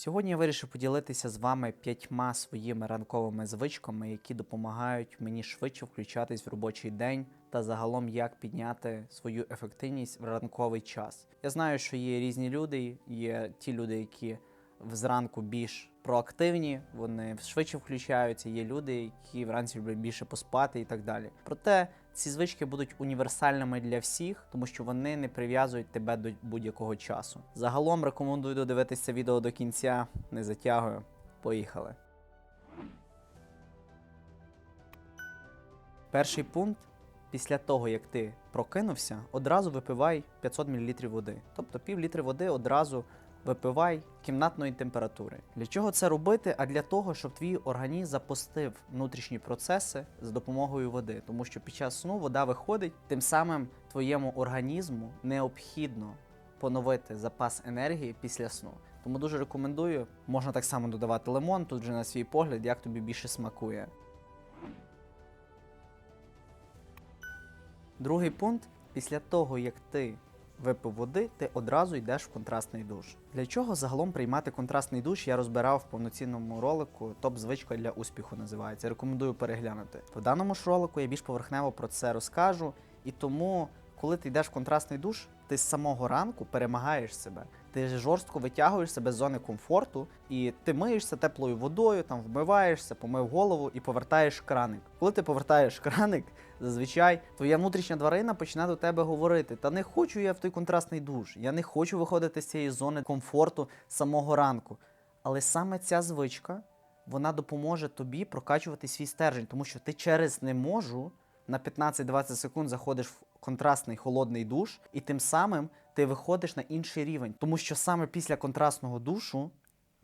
Сьогодні я вирішив поділитися з вами п'ятьма своїми ранковими звичками, які допомагають мені швидше включатись в робочий день та загалом як підняти свою ефективність в ранковий час. Я знаю, що є різні люди, є ті люди, які зранку більш проактивні, вони швидше включаються. Є люди, які вранці люблять більше поспати і так далі. Проте ці звички будуть універсальними для всіх, тому що вони не прив'язують тебе до будь-якого часу. Загалом рекомендую додивитися відео до кінця, не затягую. Поїхали. Перший пункт. Після того, як ти прокинувся, одразу випивай 500 мл води. Тобто пів літри води одразу випивай кімнатної температури. Для чого це робити? А для того, щоб твій організм запустив внутрішні процеси з допомогою води. Тому що під час сну вода виходить, тим самим твоєму організму необхідно поновити запас енергії після сну. Тому дуже рекомендую. Можна так само додавати лимон, тут вже на свій погляд, як тобі більше смакує. Другий пункт: після того, як ти випив води, ти одразу йдеш в контрастний душ. Для чого загалом приймати контрастний душ? Я розбирав в повноцінному ролику топ-звичка для успіху називається. Рекомендую переглянути. В даному ж ролику я більш поверхнево про це розкажу, і тому, коли ти йдеш в контрастний душ, ти з самого ранку перемагаєш себе. Ти жорстко витягуєш себе з зони комфорту, і ти миєшся теплою водою, там вмиваєшся, помив голову і повертаєш краник. Коли ти повертаєш краник, зазвичай твоя внутрішня тварина почне до тебе говорити: Та не хочу я в той контрастний душ, я не хочу виходити з цієї зони комфорту самого ранку. Але саме ця звичка вона допоможе тобі прокачувати свій стержень, тому що ти через не можу на 15-20 секунд заходиш в контрастний холодний душ, і тим самим ти виходиш на інший рівень. Тому що саме після контрастного душу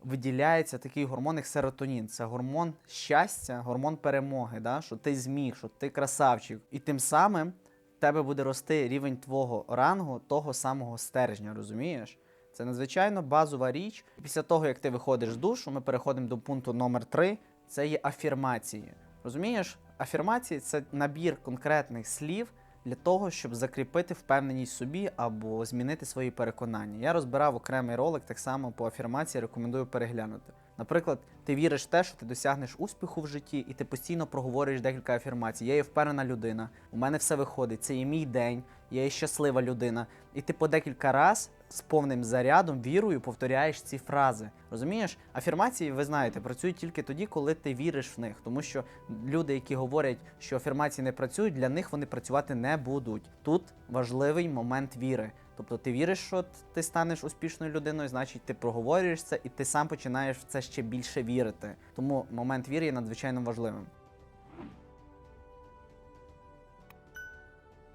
виділяється такий гормон, як серотонін. Це гормон щастя, гормон перемоги, да? що ти зміг, що ти красавчик. І тим самим в тебе буде рости рівень твого рангу, того самого стержня, розумієш? Це надзвичайно базова річ. Після того, як ти виходиш з душу, ми переходимо до пункту номер 3 це є афірмації. Розумієш, афірмації це набір конкретних слів для того, щоб закріпити впевненість собі або змінити свої переконання. Я розбирав окремий ролик так само по афірмації, рекомендую переглянути. Наприклад, ти віриш в те, що ти досягнеш успіху в житті, і ти постійно проговорюєш декілька афірмацій. Я є впевнена людина, у мене все виходить, це є мій день, я є щаслива людина. І ти по декілька раз з повним зарядом, вірою повторяєш ці фрази. Розумієш? Афірмації, ви знаєте, працюють тільки тоді, коли ти віриш в них. Тому що люди, які говорять, що афірмації не працюють, для них вони працювати не будуть. Тут важливий момент віри. Тобто ти віриш, що ти станеш успішною людиною, значить ти проговорюєш це, і ти сам починаєш в це ще більше вірити. Тому момент віри є надзвичайно важливим.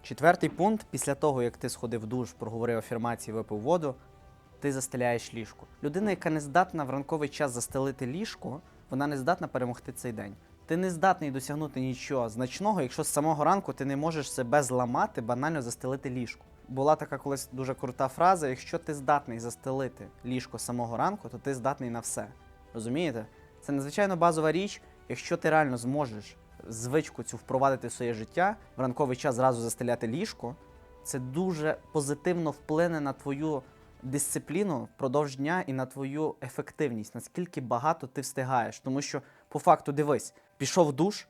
Четвертий пункт: після того, як ти сходив душ, проговорив афірмації, випив воду, ти застеляєш ліжко. Людина, яка не здатна в ранковий час застелити ліжко, вона не здатна перемогти цей день. Ти не здатний досягнути нічого значного, якщо з самого ранку ти не можеш себе зламати, банально застелити ліжко. Була така колись дуже крута фраза: якщо ти здатний застелити ліжко самого ранку, то ти здатний на все. Розумієте? Це надзвичайно базова річ, якщо ти реально зможеш звичку цю впровадити в своє життя, в ранковий час зразу застеляти ліжко, це дуже позитивно вплине на твою дисципліну впродовж дня і на твою ефективність, наскільки багато ти встигаєш. Тому що, по факту, дивись, пішов душ,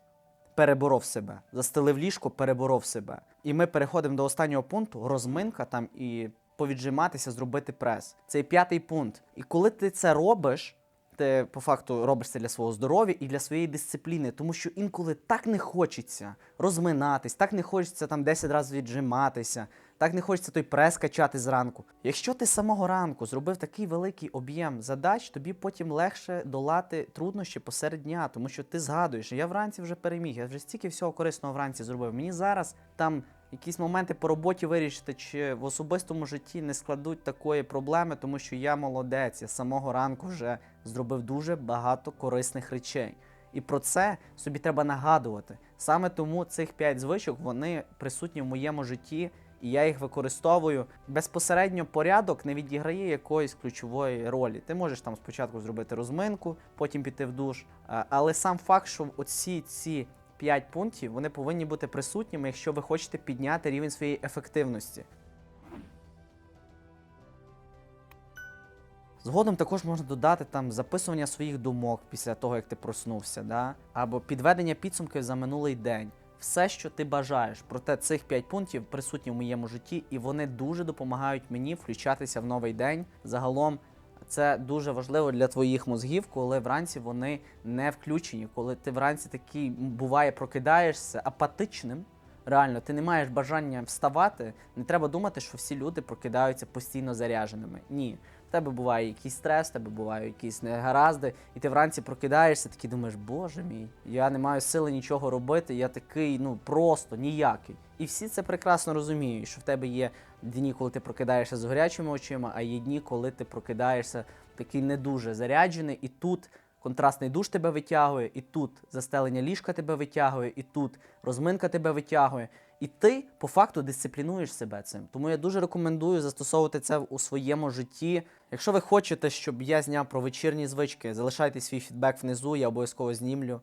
переборов себе, застелив ліжко, переборов себе. І ми переходимо до останнього пункту розминка там і повіджиматися, зробити прес. Це п'ятий пункт. І коли ти це робиш, ти по факту робиш це для свого здоров'я і для своєї дисципліни, тому що інколи так не хочеться розминатись, так не хочеться там 10 разів віджиматися, так не хочеться той прес качати зранку. Якщо ти з самого ранку зробив такий великий об'єм задач, тобі потім легше долати труднощі посеред дня, тому що ти згадуєш, я вранці вже переміг, я вже стільки всього корисного вранці зробив. Мені зараз там якісь моменти по роботі вирішити, чи в особистому житті не складуть такої проблеми, тому що я молодець, я з самого ранку вже зробив дуже багато корисних речей. І про це собі треба нагадувати. Саме тому цих п'ять звичок вони присутні в моєму житті, і я їх використовую. Безпосередньо порядок не відіграє якоїсь ключової ролі. Ти можеш там спочатку зробити розминку, потім піти в душ. Але сам факт, що оці ці 5 пунктів вони повинні бути присутніми, якщо ви хочете підняти рівень своєї ефективності. Згодом також можна додати там записування своїх думок після того, як ти проснувся, да? або підведення підсумків за минулий день. Все, що ти бажаєш. Проте цих 5 пунктів присутні в моєму житті, і вони дуже допомагають мені включатися в новий день. Загалом це дуже важливо для твоїх мозгів, коли вранці вони не включені, коли ти вранці такий буває прокидаєшся апатичним. Реально, ти не маєш бажання вставати. Не треба думати, що всі люди прокидаються постійно заряженими. Ні. Тебе буває якийсь стрес, тебе бувають якісь негаразди, і ти вранці прокидаєшся, такий думаєш, боже мій, я не маю сили нічого робити, я такий, ну просто ніякий. І всі це прекрасно розуміють, що в тебе є дні, коли ти прокидаєшся з горячими очима, а є дні, коли ти прокидаєшся такий не дуже заряджений, і тут контрастний душ тебе витягує, і тут застелення ліжка тебе витягує, і тут розминка тебе витягує. І ти по факту дисциплінуєш себе цим. Тому я дуже рекомендую застосовувати це у своєму житті. Якщо ви хочете, щоб я зняв про вечірні звички, залишайте свій фідбек внизу, я обов'язково знімлю.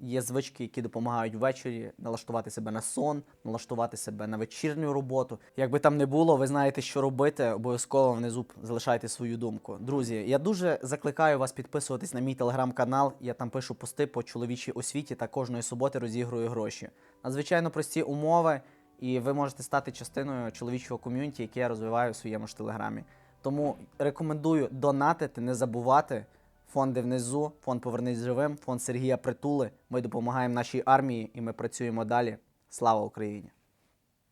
Є звички, які допомагають ввечері налаштувати себе на сон, налаштувати себе на вечірню роботу. Як би там не було, ви знаєте, що робити. Обов'язково внизу залишайте свою думку. Друзі, я дуже закликаю вас підписуватись на мій телеграм-канал. Я там пишу пости по чоловічій освіті та кожної суботи розігрую гроші. Надзвичайно прості умови, і ви можете стати частиною чоловічого ком'юніті, яке я розвиваю в своєму ж телеграмі. Тому рекомендую донатити, не забувати. Фонди внизу, фонд Повернись живим, фонд Сергія Притули. Ми допомагаємо нашій армії і ми працюємо далі. Слава Україні!